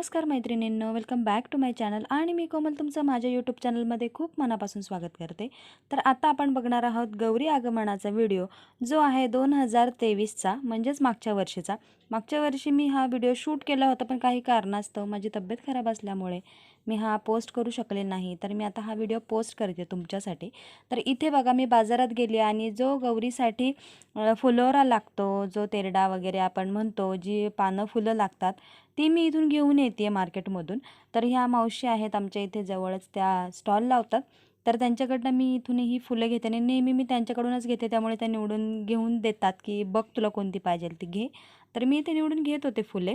नमस्कार मैत्रिणींनो welcome back to my channel आणि मी कोमल तुमचं माझ्या यूट्यूब चॅनलमध्ये खूप मनापासून स्वागत करते. तर आता आपण बघणार आहोत गौरी आगमनाचा व्हिडिओ जो आहे दोन हजार तेवीसचा म्हणजेच मागच्या वर्षीचा. मागच्या वर्षी मी हा व्हिडिओ शूट केला होता पण काही कारणास्तव माझी तब्येत खराब असल्यामुळे मी हा पोस्ट करू शकले नाही. तर मी आता हा व्हिडिओ पोस्ट करते तुमच्यासाठी. तर इथे बघा मी बाजारात गेली आणि जो गौरीसाठी फुलोरा लागतो जो तेरडा वगैरे आपण म्हणतो जी पानं फुलं लागतात ती मी इथून घेऊन येते आहे मार्केटमधून. तर ह्या मावशी आहेत आमच्या इथे जवळच त्या स्टॉल लावतात तर त्यांच्याकडनं मी इथून ही फुलं घेते आणि नेहमी मी त्यांच्याकडूनच घेते. त्यामुळे त्या निवडून घेऊन देतात की बघ तुला कोणती पाहिजे ती घे. तर मी ते निवडून घेत होते फुले.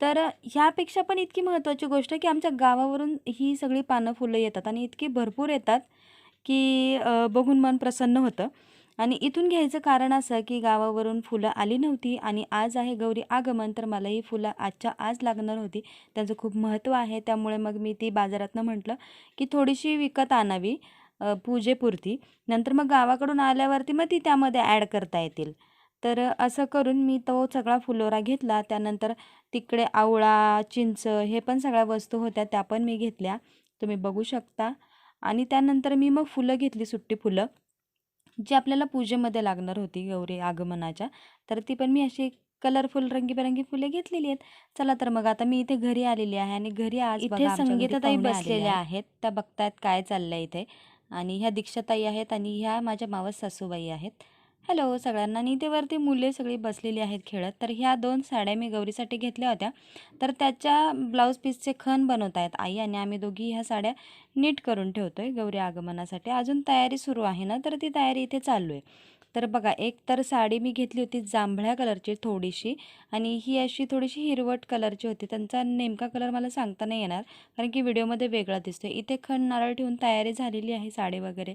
तर ह्यापेक्षा पण इतकी महत्त्वाची गोष्ट की आमच्या गावावरून ही सगळी पानं फुलं येतात आणि इतकी भरपूर येतात की बघून मन प्रसन्न होतं. आणि इथून घ्यायचं कारण असं की गावावरून फुलं आली नव्हती आणि आज आहे गौरी आगमन तर मला ही फुलं आजच्या आज लागणार होती. त्यांचं खूप महत्त्व आहे. त्यामुळे मग मी ती बाजारातनं म्हटलं की थोडीशी विकत आणावी पूजेपुरती. नंतर मग गावाकडून आल्यावरती मग ती त्यामध्ये ॲड करता येतील. तर असं करून मी तो सगळा फुलोरा घेतला. त्यानंतर तिकडे आवळा चिंच हे पण सगळ्या वस्तू होत्या त्या पण मी घेतल्या. तुम्ही बघू शकता. आणि त्यानंतर मी मग फुलं घेतली सुट्टी फुलं. जी आपल्याला पूजेमध्ये लागणार होती गौरी आगमनाच्या तर ती पण मी अशी कलरफुल रंगीबेरंगी फुले घेतलेली आहेत. चला तर मग आता मी इथे घरी आलेली आहे आणि घरी आज इथे संगीताताई बसलेल्या आहेत. त्या बघतायत काय चाललंय इथे. आणि ह्या दीक्षाताई आहेत आणि ह्या माझ्या मावस सासूबाई आहेत. हॅलो सगळ्यांना. आणि इथे वरती मुले सगळी बसलेली आहेत खेळत. तर ह्या दोन साड्या मी गौरीसाठी घेतल्या होत्या. तर त्याच्या ब्लाऊज पीसचे खण बनवत आहेत आई आणि आम्ही दोघी ह्या साड्या नीट करून ठेवतो आहे गौरी आगमनासाठी. अजून तयारी सुरू आहे ना? तर ती तयारी इथे चालू आहे. तर बघा एक तर साडी मी घेतली होती जांभळ्या कलरची थोडीशी आणि ही अशी थोडीशी हिरवट कलरची होती. त्यांचा नेमका कलर मला सांगता नाही येणार कारण की व्हिडिओमध्ये वेगळा दिसतो इथे खण नारळ ठेवून तयारी झालेली आहे साडी वगैरे.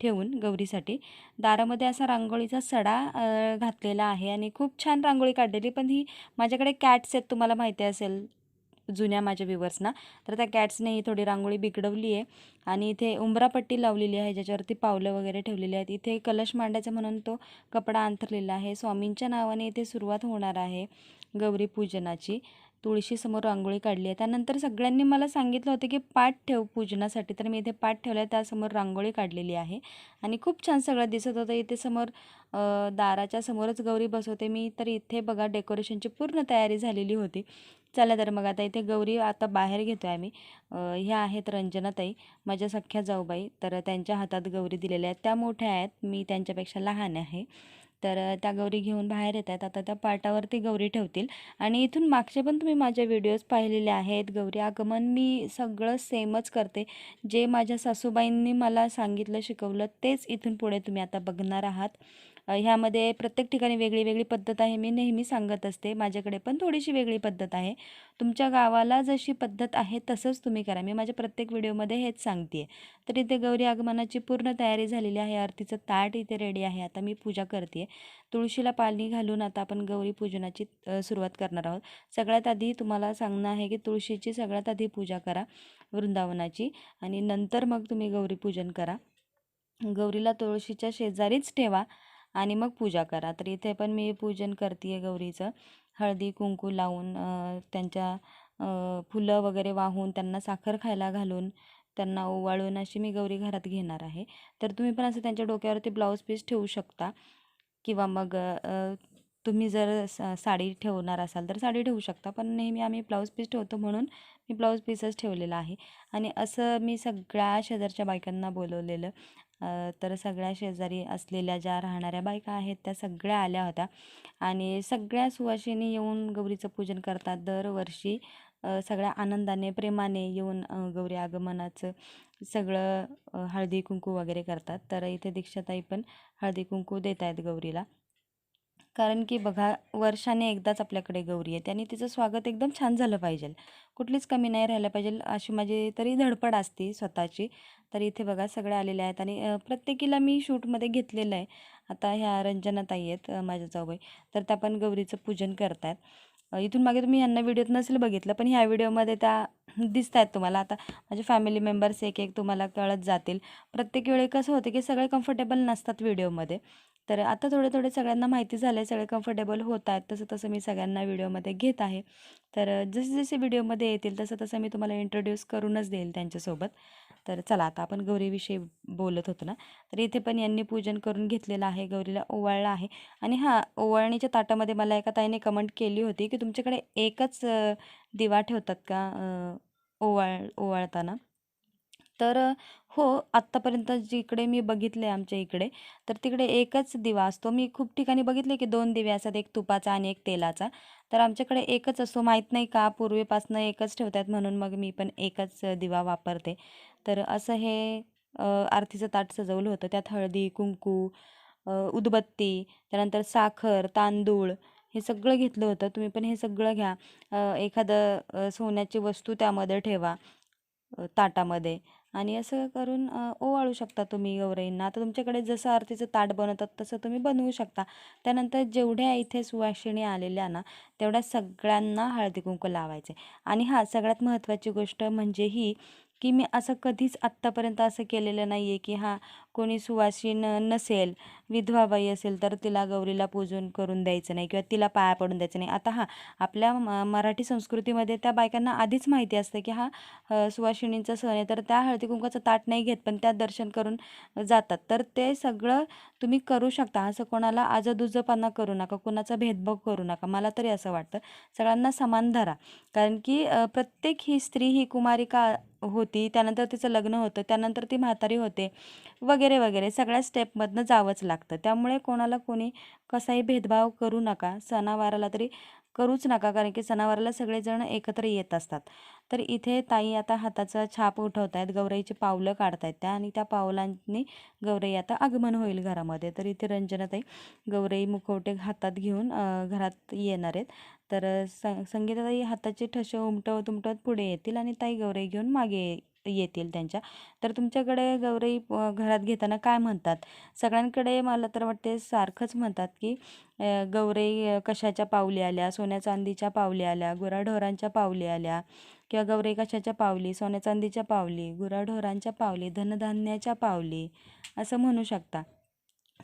ठेवून गौरीसाठी. दारामध्ये असा रांगोळीचा सडा घातलेला आहे आणि खूप छान रांगोळी काढलेली. पण ही माझ्याकडे कॅट्स आहेत तुम्हाला माहिती असेल जुन्या माझ्या व्ह्युअर्सना तर त्या कॅट्सने ही थोडी रांगोळी बिघडवली आहे आणि इथे उंबरापट्टी लावलेली आहे ज्याच्यावरती पावलं वगैरे ठेवलेली आहेत. इथे कलश मांडायचा म्हणून तो कपडा अंथरलेला आहे. स्वामींच्या नावाने इथे सुरुवात होणार आहे गौरी पूजनाची. तुळशीसमोर रांगोळी काढली आहे. त्यानंतर सगळ्यांनी मला सांगितलं होतं की पाठ ठेव पूजनासाठी. तर मी इथे पाठ ठेवला आहे त्यासमोर रांगोळी काढलेली आहे. आणि खूप छान सगळं दिसत होतं. इथे समोर दाराच्या समोरच गौरी बसवते. मी तर इथे बघा डेकोरेशनची पूर्ण तयारी झालेली होती. चला तर मग आता इथे गौरी आता बाहेर घेतो आहे आम्ही ह्या आहेत रंजनाताई माझ्या सख्ख्या जाऊबाई. तर त्यांच्या हातात गौरी दिलेल्या आहेत. त्या मोठ्या आहेत. मी त्यांच्यापेक्षा लहान आहे. तर त्या गौरी घेऊन बाहेर येत आहेत आता त्या पाटावरती गौरी ठेवतील. आणि इथून मागचे पण तुम्ही माझे व्हिडिओज पाहिलेले आहेत. गौरी आगमन मी सगळं सेमच करते. जे माझ्या सासूबाईंनी मला सांगितलं शिकवलं तेच इथून पुढे तुम्ही आता बघणार आहात. ह्यामध्ये प्रत्येक ठिकाणी वेगळी वेगळी पद्धत आहे मी नेहमी सांगत असते. माझ्याकडे पण थोडीशी वेगळी पद्धत आहे. तुमच्या गावाला जशी पद्धत आहे तसंच तुम्ही करा. मी माझ्या प्रत्येक व्हिडिओमध्ये हेच सांगते तर इथे गौरी आगमनाची पूर्ण तयारी झालेली आहे. आरतीचं ताट इथे रेडी आहे. आता मी पूजा करते तुळशीला पाणी घालून आता आपण गौरी पूजनाची सुरुवात करणार आहोत. सगळ्यात आधी तुम्हाला सांगणं आहे की तुळशीची सगळ्यात आधी पूजा करा वृंदावनाची आणि नंतर मग तुम्ही गौरी पूजन करा. गौरीला तुळशीच्या शेजारीच ठेवा. आणि मग पूजा करा. तर इथे पण मी पूजन करते आहे गौरीचं. हळदी कुंकू लावून त्यांच्या फुलं वगैरे वाहून त्यांना साखर खायला घालून त्यांना ओवाळून अशी मी गौरी घरात घेणार आहे. तर तुम्ही पण असं त्यांच्या डोक्यावरती ब्लाऊज पीस ठेवू शकता. किंवा मग तुम्ही जर साडी ठेवणार असाल तर साडी ठेवू शकता. पण नेहमी आम्ही ब्लाऊज पीस ठेवतो म्हणून मी ब्लाऊज पीसच ठेवलेला आहे. आणि असं मी सगळ्या शेजारच्या बायकांना बोलवलेलं. तर सगळ्या शेजारी असलेल्या ज्या राहणाऱ्या बायका आहेत त्या सगळ्या आल्या होत्या. आणि सगळ्या सुवासिनी येऊन गौरीचं पूजन करतात. दरवर्षी सगळ्या आनंदाने प्रेमाने येऊन गौरी आगमनाचं सगळं हळदी कुंकू वगैरे करतात. तर इथे दीक्षाताई पण हळदी कुंकू देत आहेत गौरीला. कारण की बघा वर्षाने एकदाच आपल्याकडे गौरी येते आणि तिचं स्वागत एकदम छान झालं पाहिजे. कुठलीच कमी नाही राहायला पाहिजे. अशी माझी तरी धडपड असते स्वतःची. तर इथे बघा सगळ्या आलेले आहेत. आणि प्रत्येकीला मी शूटमध्ये घेतलेलं आहे. आता ह्या रंजनाताई आहेत माझ्या जाऊबाई. तर त्या पण गौरीचं पूजन करत आहेत इथून मागे तुम्ही ह्यांना व्हिडिओत नसेल बघितलं पण ह्या व्हिडिओमध्ये त्या दिसत आहेत तुम्हाला. आता माझे फॅमिली मेंबर्स एक एक तुम्हाला कळत जातील. प्रत्येक वेळी कसं होतं की सगळे कम्फर्टेबल नसतात व्हिडिओमध्ये. तर आता थोडे थोडे सगळ्यांना माहिती झालं आहे सगळे कम्फर्टेबल होत आहेत. तसं तसं मी सगळ्यांना व्हिडिओमध्ये घेत आहे. तर जसे जसे व्हिडिओमध्ये येतील तसं तसं मी तुम्हाला इंट्रोड्यूस करूनच देईल त्यांच्यासोबत. तर चला आता आपण गौरीविषयी बोलत होतो ना? तर इथे पण यांनी पूजन करून घेतलेलं आहे. गौरीला ओवाळलं आहे. आणि हां ओवाळणीच्या ताटामध्ये मला एका ताईने कमेंट केली होती की तुमच्याकडे एकच दिवा ठेवतात का ओवाळ ओवाळताना? तर हो आत्तापर्यंत जिकडे मी बघितले आमच्या इकडे तर तिकडे एकच दिवा असतो मी खूप ठिकाणी बघितले की दोन दिवे असतात एक तुपाचा आणि एक तेलाचा. तर आमच्याकडे एकच असतो माहीत नाही का पूर्वीपासनं एकच ठेवतात म्हणून मग मी पण एकच दिवा वापरते. तर असं हे आरतीचं ताट सजवलं होतं त्यात हळदी कुंकू उदबत्ती त्यानंतर साखर तांदूळ हे सगळं घेतलं होतं. तुम्ही पण हे सगळं घ्या. एखादं सोन्याची वस्तू त्यामध्ये ठेवा ताटामध्ये. आणि असं करून ओवाळू शकता तुम्ही गौराईंना आता तुमच्याकडे जसं आरतीचं ताट बनवतात तसं तुम्ही बनवू शकता. त्यानंतर जेवढ्या इथे सुवासिनी आलेल्या ना तेवढ्या सगळ्यांना हळदी कुंकू लावायचे. आणि हां सगळ्यात महत्त्वाची गोष्ट म्हणजे ही की मी असं कधीच आत्तापर्यंत असं केलेलं नाही आहे की हां कोणी सुवासीन नसेल. विधवा बाई असेल तर तिला गौरीला पूजन करून द्यायचं नाही किंवा तिला पाया पडून द्यायचं नाही. आता हा आपल्या म मराठी संस्कृतीमध्ये त्या बायकांना आधीच माहिती असतं की हा अ, सण आहे. तर त्या हळदी कुंकाचं ताट नाही घेत पण त्या दर्शन करून जातात. तर ते सगळं तुम्ही करू शकता. असं कोणाला आजदुजपणा करू नका. कोणाचा भेदभाव करू नका. मला तरी असं वाटतं. सगळ्यांना समान धरा. कारण की प्रत्येक ही स्त्री ही कुमारिका होती. त्यानंतर तिचं लग्न होतं. त्यानंतर ती म्हातारी होते. वगैरे वगैरे सगळ्या स्टेपमधनं जावंच लागतं. त्यामुळे कोणाला कोणी कसाही भेदभाव करू नका. सणावाराला तरी करूच नका कारण की सणावाराला सगळेजण एकत्र येत असतात. तर इथे ताई आता हाताचा छाप उठवत आहेत गौराईची पावलं काढतायत त्या आणि त्या पावलांनी गौराई आता आगमन होईल घरामध्ये. तर इथे रंजनाताई गौराई मुखवटे हातात घेऊन घरात येणार आहेत. तर स संगीताताई हाताचे ठसे उमटवत उमटवत पुढे येतील आणि ताई गौराई घेऊन मागे येतील त्यांच्या. तर तुमच्याकडे गौरी घरात घेताना काय म्हणतात? सगळ्यांकडे मला तर वाटते सारखंच म्हणतात की गौरी कशाच्या पावली आल्या? सोन्या चांदीच्या पावली आल्या? गुराढोरांच्या पावली आल्या? किंवा गौरी कशाच्या पावली? सोन्या चांदीच्या पावली? गुराढोरांच्या पावली? धनधान्याच्या पावली? असं म्हणू शकता.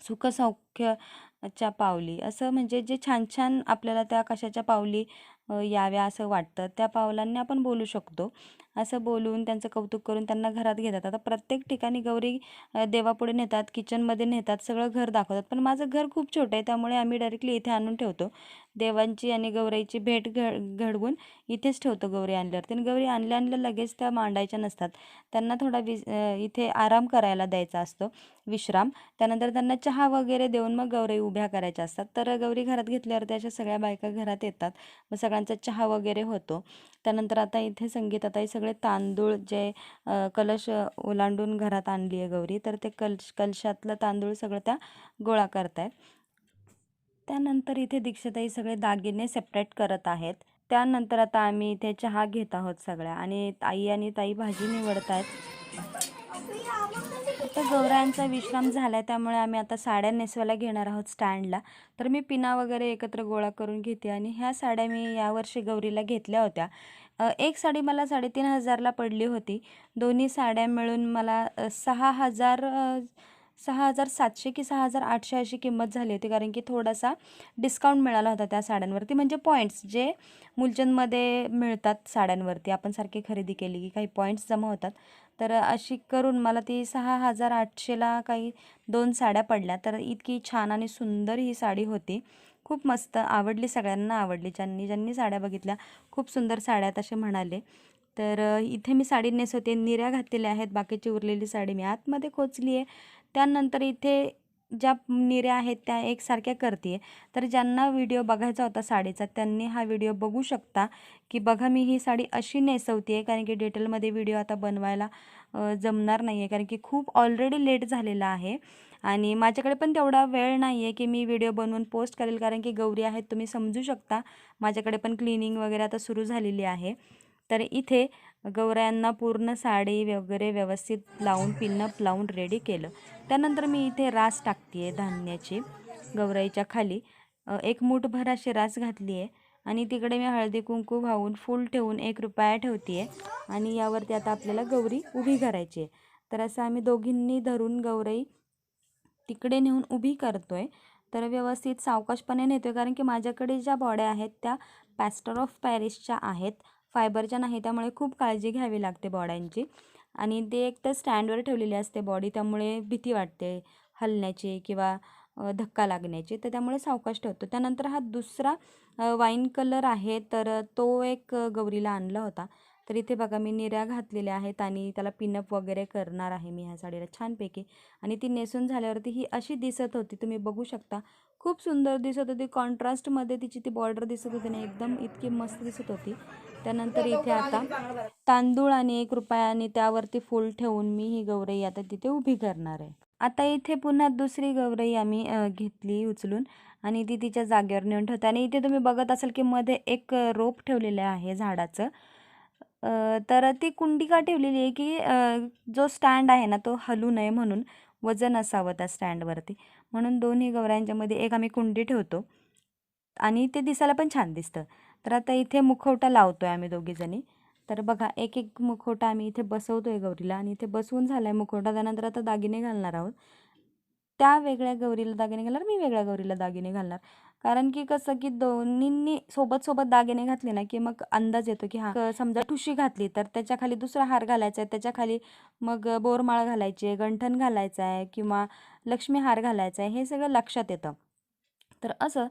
सुखसौख्यच्या पावली? असं म्हणजे जे छान छान आपल्याला त्या कशाच्या पावली याव्या असं वाटतं. त्या पावलांनी आपण बोलू शकतो. असं बोलून त्यांचं कौतुक करून त्यांना घरात घेतात. आता प्रत्येक ठिकाणी गौरी देवापुढे नेतात किचनमध्ये नेतात सगळं घर दाखवतात. पण माझं घर खूप छोटं आहे त्यामुळे आम्ही डायरेक्टली इथे आणून ठेवतो. देवांची आणि गौराईची भेट घ घडवून इथेच ठेवतो गौरी आणल्यावर. आणि गौरी आणल्या आणल्या लगेच त्या मांडायच्या नसतात. त्यांना थोडा विस इथे आराम करायला द्यायचा असतो विश्राम. त्यानंतर त्यांना चहा वगैरे देऊन मग गौरी उभ्या करायच्या असतात. तर गौरी घरात घेतल्यावर अशा सगळ्या बायका घरात येतात. मग सगळ्यांचा चहा वगैरे होतो. त्यानंतर आता इथे संगीत संगीताताई सगळे तांदूळ जे कलश ओलांडून घरात आणली आहे गौरी तर ते कलश कलशातलं तांदूळ सगळं त्या गोळा करतायत. त्यानंतर इथे दीक्षाताई सगळे दागिने सेपरेट करत आहेत. त्यानंतर आता आम्ही इथे चहा घेत आहोत सगळ्या आणि आई आणि ताई भाजी निवडत आहेत आता गौऱ्यांचा विश्राम झाला आहे त्यामुळे आम्ही आता साड्या नेसवायला घेणार आहोत स्टँडला. तर मी पिना वगैरे एकत्र गोळा करून घेते आणि ह्या साड्या मी यावर्षी गौरीला घेतल्या होत्या. एक साडी मला साडेतीन हजारला पडली होती. दोन्ही साड्या मिळून मला सहा हजार सहा हजार सातशे की सहा हजार आठशे अशी किंमत झाली होती कारण की थोडासा डिस्काउंट मिळाला होता त्या साड्यांवरती. म्हणजे पॉईंट्स जे मुलचंदमध्ये मिळतात साड्यांवरती आपण सारखी खरेदी केली की काही पॉईंट्स जमा होतात. तर अशी करून मला ती सहा हजार आठशेला काही दोन साड्या पडल्या. तर इतकी छान आणि सुंदर ही साडी होती. खूप मस्त आवडली सगळ्यांना आवडली. ज्यांनी ज्यांनी साड्या बघितल्या खूप सुंदर साड्या आहेत असे म्हणाले. तर इथे मी साडी नेसवते. निऱ्या घातलेल्या आहेत. बाकीची उरलेली साडी मी आतमध्ये खोचली आहे त्यानंतर इथे ज्या निर्या आहेत त्या एकसारख्या करते तर ज्यांना व्हिडिओ बघायचा होता साडीचा त्यांनी हा व्हिडिओ बघू शकता. की बघा मी ही साडी अशी नेसवते आहे कारण की डिटेलमध्ये व्हिडिओ आता बनवायला जमणार नाही आहे कारण की खूप ऑलरेडी लेट झालेला आहे. आणि माझ्याकडे पण तेवढा वेळ नाही आहे की मी व्हिडिओ बनवून पोस्ट करेल कारण की गौरी आहेत तुम्ही समजू शकता. माझ्याकडे पण क्लिनिंग वगैरे आता सुरू झालेली आहे. तर इथे गौरायांना पूर्ण साडी वगैरे व्यवस्थित लावून पिनअप लावून रेडी केलं. त्यानंतर मी इथे रास टाकते आहे धान्याची गौराईच्या खाली. एक मूठभर अशी रास घातली आहे आणि तिकडे मी हळदी कुंकू वाहून फूल ठेवून एक रुपया ठेवते आहे आणि यावरती आता आपल्याला गौरी उभी करायची आहे तर असं आम्ही दोघींनी धरून गौराई तिकडे नेऊन उभी करतो आहे तर व्यवस्थित सावकाशपणे नेतो आहे कारण की माझ्याकडे ज्या बॉड्या आहेत त्या पॅस्टर ऑफ पॅरिसच्या आहेत. फायबरच्या नाही त्यामुळे खूप काळजी घ्यावी लागते बॉड्यांची. आणि ते एक तर स्टँडवर ठेवलेली असते बॉडी त्यामुळे भीती वाटते हलण्याची किंवा धक्का लागण्याची. तर त्यामुळे सावकाश ठेवतो. त्यानंतर हा दुसरा वाईन कलर आहे तर तो एक गौरीला आणला होता. तर इथे बघा मी निऱ्या घातलेल्या आहेत आणि त्याला पिनअप वगैरे करणार आहे मी ह्या साडीला छानपैकी. आणि ती नेसून झाल्यावरती ही अशी दिसत होती तुम्ही बघू शकता. खूप सुंदर दिसत होती. कॉन्ट्रास्टमध्ये तिची ती बॉर्डर दिसत होती ना एकदम इतकी मस्त दिसत होती. त्यानंतर इथे आता तांदूळ आणि एक रुपया आणि त्यावरती फूल ठेवून मी ही गौरई आता तिथे उभी करणार आहे. आता इथे पुन्हा दुसरी गौरई आम्ही घेतली उचलून आणि ती तिच्या जागेवर नेऊन ठेवते. आणि इथे तुम्ही बघत असाल की मध्ये एक रोप ठेवलेलं आहे झाडाचं. तर ती कुंडी का ठेवलेली आहे की जो स्टँड आहे ना तो हलू नये म्हणून वजन असावं त्या स्टँडवरती. म्हणून दोन्ही गौऱ्यांच्यामध्ये एक आम्ही कुंडी ठेवतो आणि ते दिसायला पण छान दिसतं. तर आता इथे मुखवटा लावतो आहे आम्ही दोघीजणी तर बघा एक एक मुखवटा आम्ही इथे बसवतो आहे गौरीला आणि इथे बसवून झाला आहे मुखवटा. त्यानंतर आता दागिने घालणार आहोत. त्या वेगळ्या गौरीला दागिने घालणार मी वेगळ्या गौरीला दागिने घालणार. कारण की कसं की दोन्हींनी सोबत सोबत दागिने घातले ना की मग अंदाज येतो की हा समजा ठुशी घातली तर त्याच्याखाली दुसरा हार घालायचा आहे त्याच्याखाली मग बोरमाळ घालायची आहे गंठण घालायचं आहे किंवा लक्ष्मी हार घालायचा आहे हे सगळं लक्षात येतं. तर असं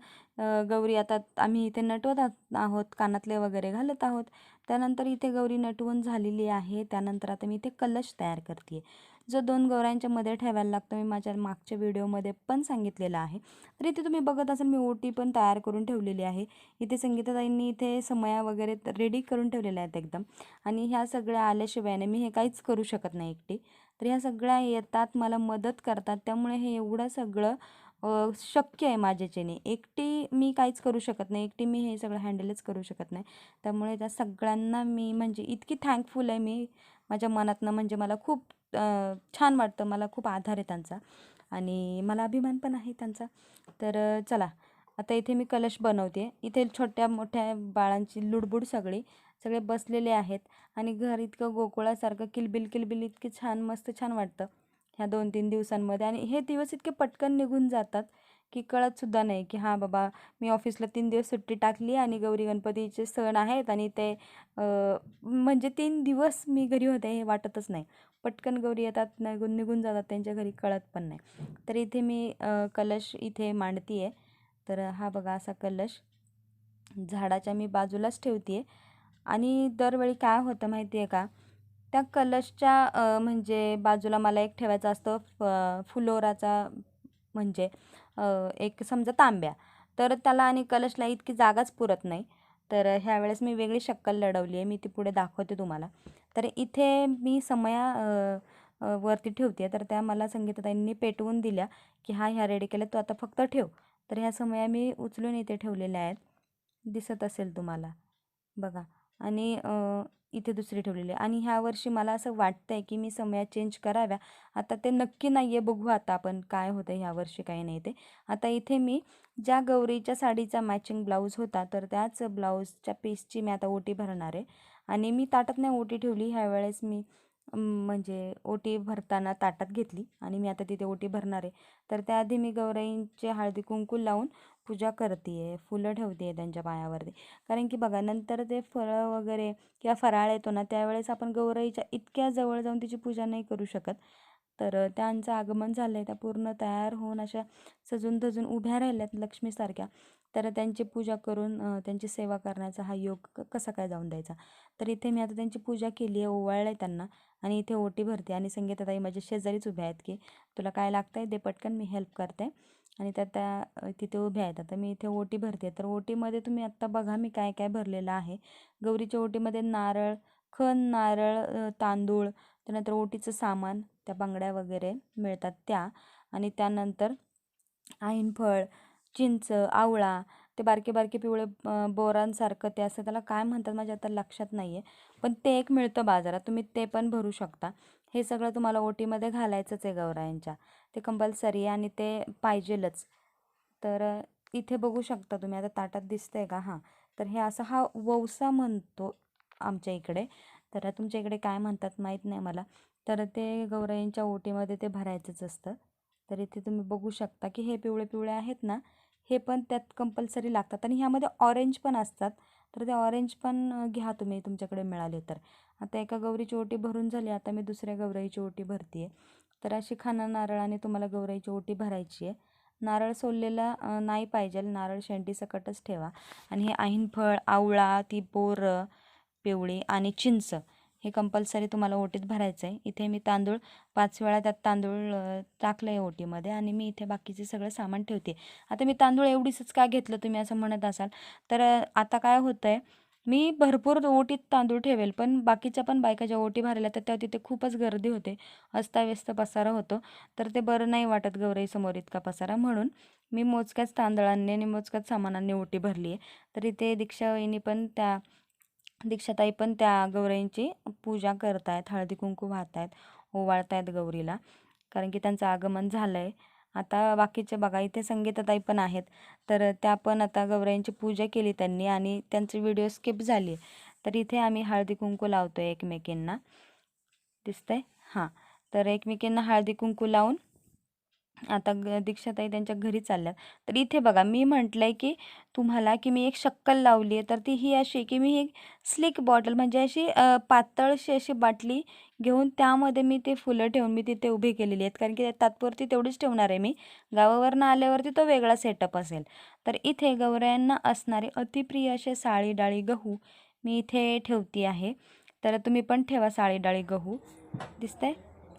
गौरी आता आम्ही इथे नटवत आत- आहोत कानातले वगैरे घालत आहोत. त्यानंतर इथे गौरी नटवून झालेली आहे. त्यानंतर आता मी इथे कलश तयार करते जो दोन गौऱ्यांच्या मध्ये ठेवायला लागतो मी माझ्या मागच्या व्हिडिओमध्ये पण सांगितलेलं आहे. तर इथे तुम्ही बघत असाल मी ओटी पण तयार करून ठेवलेली आहे. इथे संगीताताईंनी इथे समया वगैरे रेडी करून ठेवलेल्या आहेत एकदम. आणि ह्या सगळ्या आल्याशिवायने मी हे काहीच करू शकत नाही एकटी. तर ह्या सगळ्या येतात मला मदत करतात. त्यामुळे हे एवढं सगळं शक्य आहे माझ्याच्याने. एकटी मी काहीच करू शकत नाही. एकटी मी हे सगळं हँडलच करू शकत नाही. त्यामुळे त्या सगळ्यांना मी म्हणजे इतकी थँकफुल आहे मी. माझ्या मनातनं म्हणजे मला खूप छान वाटतं. मला खूप आधार आहे त्यांचा. आणि मला अभिमान पण आहे त्यांचा. तर चला. आता इथे मी कलश बनवते. इथे छोट्या मोठ्या बाळांची लुडबुड सगळी. सगळे बसलेले आहेत. आणि घर इतकं गोकुळासारखं किलबिल किलबिल इतकी छान मस्त छान वाटतं. ह्या दोन तीन दिवसांमध्ये. आणि हे दिवस इतके पटकन निघून जातात की कळतसुद्धा नाही की हां बाबा मी ऑफिसला तीन दिवस सुट्टी टाकली आणि गौरी गणपतीचे सण आहेत आणि ते म्हणजे तीन दिवस मी घरी होते हे वाटतच नाही. पटकन गौरी येतात निघून निघून जातात त्यांच्या घरी कळत पण नाही. तर इथे मी कलश इथे मांडती आहे तर हा बघा असा कलश. झाडाच्या मी बाजूलाच ठेवते आहे आणि दरवेळी काय होतं माहिती आहे का? त्या कलशच्या म्हणजे बाजूला मला एक ठेवायचं असतं फ फुलोराचा म्हणजे एक समजा तांब्या. तर त्याला आणि कलशला इतकी जागाच पुरत नाही. तर ह्यावेळेस मी वेगळी शक्कल लढवली आहे. मी ती पुढे दाखवते तुम्हाला. तर इथे मी समया वरती ठेवते. तर त्या मला संगीताताईंनी पेटवून दिल्या की हा ह्या रेडी केल्या तू आता फक्त ठेव. तर ह्या समया मी उचलून इथे ठेवलेल्या आहेत. दिसत असेल तुम्हाला. बघा. आणि इथे दुसरी ठेवलेली. आहे आणि ह्या वर्षी मला असं वाटतं आहे की मी समया चेंज कराव्या. आता ते नक्की नाही आहे बघू आता आपण काय होतं ह्या वर्षी काही नाही ते. आता इथे मी ज्या गौरीच्या साडीचा मॅचिंग ब्लाऊज होता तर त्याच ब्लाऊजच्या पीसची मी आता ओटी भरणार आहे. आणि मी ताटात नाही ओटी ठेवली. ह्या वेळेस मी म्हणजे ओटी भरताना ताटात घेतली आणि मी आता तिथे ओटी भरणार आहे. तर त्याआधी मी गौराईंचे हळदी कुंकू लावून पूजा करते आहे फुलं ठेवते आहे त्यांच्या पायावरती. कारण की बघा नंतर ते फळं वगैरे किंवा फराळ येतो ना त्यावेळेस आपण गौराईच्या इतक्या जवळ जाऊन तिची पूजा नाही करू शकत. तर त्यांचं आगमन झालं आहे त्या पूर्ण तयार होऊन अशा सजून धजून उभ्या राहिल्यात लक्ष्मीसारख्या. तर त्यांची पूजा करून त्यांची सेवा करण्याचा हा योग कसा काय जाऊन द्यायचा? तर इथे मी आता त्यांची पूजा केली आहे ओवाळलं आहे त्यांना आणि इथे ओटी भरते आणि संगीताताई माझ्या शेजारीच उभ्या आहेत की तुला काय लागतं आहे ते पटकन मी हेल्प करते. आणि त्या त्या तिथे उभ्या आहेत. आता मी इथे ओटी भरते. तर ओटीमध्ये तुम्ही आत्ता बघा मी काय काय भरलेलं आहे. गौरीच्या ओटीमध्ये नारळ खण नारळ तांदूळ त्यानंतर ओटीचं सामान त्या बांगड्या वगैरे मिळतात त्या. आणि त्यानंतर आईनफळ चिंच आवळा ते बारके बारके पिवळे बोरांसारखं ते असं त्याला काय म्हणतात माझ्या आता लक्षात नाही आहे पण ते एक मिळतं बाजारात तुम्ही ते पण भरू शकता. हे सगळं तुम्हाला ओटीमध्ये घालायचंच आहे गौरायांच्या ते कंपल्सरी आहे आणि ते पाहिजेलच. तर इथे बघू शकता तुम्ही आता ताटात दिसतं आहे का? हां. तर हे असं हा वौसा म्हणतो आमच्या इकडे. तर तुमच्या इकडे काय म्हणतात माहीत नाही मला. तर ते गौराईंच्या ओटीमध्ये ते भरायचंच असतं. तर इथे तुम्ही बघू शकता की हे पिवळे पिवळे आहेत ना हे पण त्यात कंपल्सरी लागतात. आणि ह्यामध्ये ऑरेंज पण असतात. तर ते ऑरेंज पण घ्या तुम्ही तुमच्याकडे मिळाले तर. आता एका गौरीची ओटी भरून झाली आता मी दुसऱ्या गौराईची ओटी भरते आहे तर अशी खाना नारळाने तुम्हाला गौराईची ओटी भरायची आहे. नारळ सोललेला नाही पाहिजे. नारळ शेंडी सकटच ठेवा. आणि हे ऐनफळ आवळा ती बोरं पिवळी आणि चिंच हे कंपल्सरी तुम्हाला ओटीत भरायचं आहे. इथे मी तांदूळ पाच वेळा त्यात तांदूळ टाकलं आहे ओटीमध्ये आणि मी इथे बाकीचे सगळं सामान ठेवते. आता मी तांदूळ एवढीच का घेतलं तुम्ही असं म्हणत असाल? तर आता काय होतं आहे मी भरपूर ओटीत तांदूळ ठेवेल पण बाकीच्या पण बायका ज्या ओटी भरायला तर तेव्हा तिथे खूपच गर्दी होते. अस्ताव्यस्त पसारा होतो. तर ते बरं नाही वाटत गौराईसमोर इतका पसारा. म्हणून मी मोजक्याच तांदळांनी आणि मोजक्याच सामानांनी ओटी भरली आहे तर इथे दीक्षा वहिनी पण त्या दीक्षाताई पण त्या गौराईंची पूजा करत आहेत हळदी कुंकू वाहत आहेत ओवाळत आहेत गौरीला. कारण की त्यांचं आगमन झालं आहे आता बाकीचे बघा इथे संगीताताई पण आहेत. तर त्या पण आता गौराईंची पूजा केली त्यांनी आणि त्यांची व्हिडिओ स्किप झाली. तर इथे आम्ही हळदी कुंकू लावतो आहे एकमेकींना. दिसतंय? हां. तर एकमेकींना हळदी कुंकू लावून आता ग दीक्षाताई त्यांच्या घरी चालल्यात. तर इथे बघा मी म्हटलं आहे की तुम्हाला की मी एक शक्कल लावली आहे तर ती ही अशी की मी ही स्लिक बॉटल म्हणजे अशी पातळशी अशी बाटली घेऊन त्यामध्ये मी ते फुलं ठेवून मी तिथे उभी केलेली आहेत. कारण की तात्पुरती तेवढीच ठेवणार आहे मी. गावावरनं आल्यावरती तो वेगळा सेटअप असेल. तर इथे गौरायांना असणारे अतिप्रिय असे साळी डाळी गहू मी इथे ठेवती आहे. तर तुम्ही पण ठेवा साळी डाळी गहू. दिसतंय?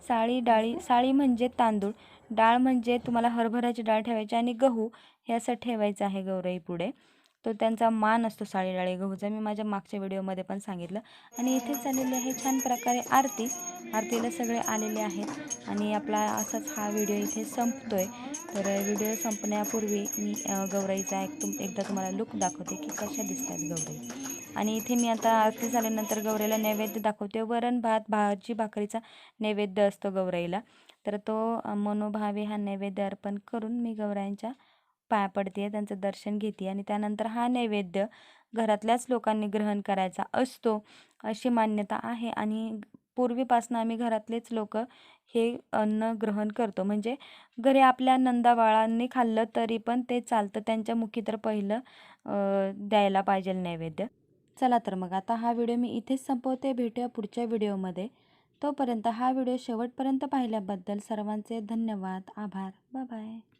साळी डाळी साळी म्हणजे तांदूळ डाळ म्हणजे तुम्हाला हरभऱ्याची डाळ ठेवायची आणि गहू हे असं ठेवायचं आहे गौराई पुढे. तो त्यांचा मान असतो साळीडाळे गहूचा मी माझ्या मागच्या व्हिडिओमध्ये पण सांगितलं. आणि इथे चाललेली आहे छान प्रकारे आरती. आरतीला सगळे आलेले आहेत. आणि आपला असाच हा व्हिडिओ इथे संपतोय. तर व्हिडिओ संपण्यापूर्वी मी गौराईचा एक तुम एकदा तुम्हाला लुक दाखवते की कशा दिसतात गौराई. आणि इथे मी आता आरती झाल्यानंतर गौराईला नैवेद्य दाखवते. वरण भात भाजी भाकरीचा नैवेद्य असतो गौराईला. तर तो मनोभावे हा नैवेद्य अर्पण करून मी गौरायांच्या पाया पडते त्यांचं दर्शन घेते आणि त्यानंतर हा नैवेद्य घरातल्याच लोकांनी ग्रहण करायचा असतो अशी मान्यता आहे. आणि पूर्वीपासून आम्ही घरातलेच लोक हे अन्न ग्रहण करतो. म्हणजे घरी आपल्या नंदाबाळांनी खाल्लं तरी पण ते चालतं. त्यांच्या मुखी तर पहिलं द्यायला पाहिजे नैवेद्य. चला तर मग आता हा व्हिडिओ मी इथेच संपवते. भेटूया पुढच्या व्हिडिओमध्ये. तोपर्यंत हा व्हिडिओ शेवटपर्यंत पाहिल्याबद्दल सर्वांचे धन्यवाद. आभार. Bye bye.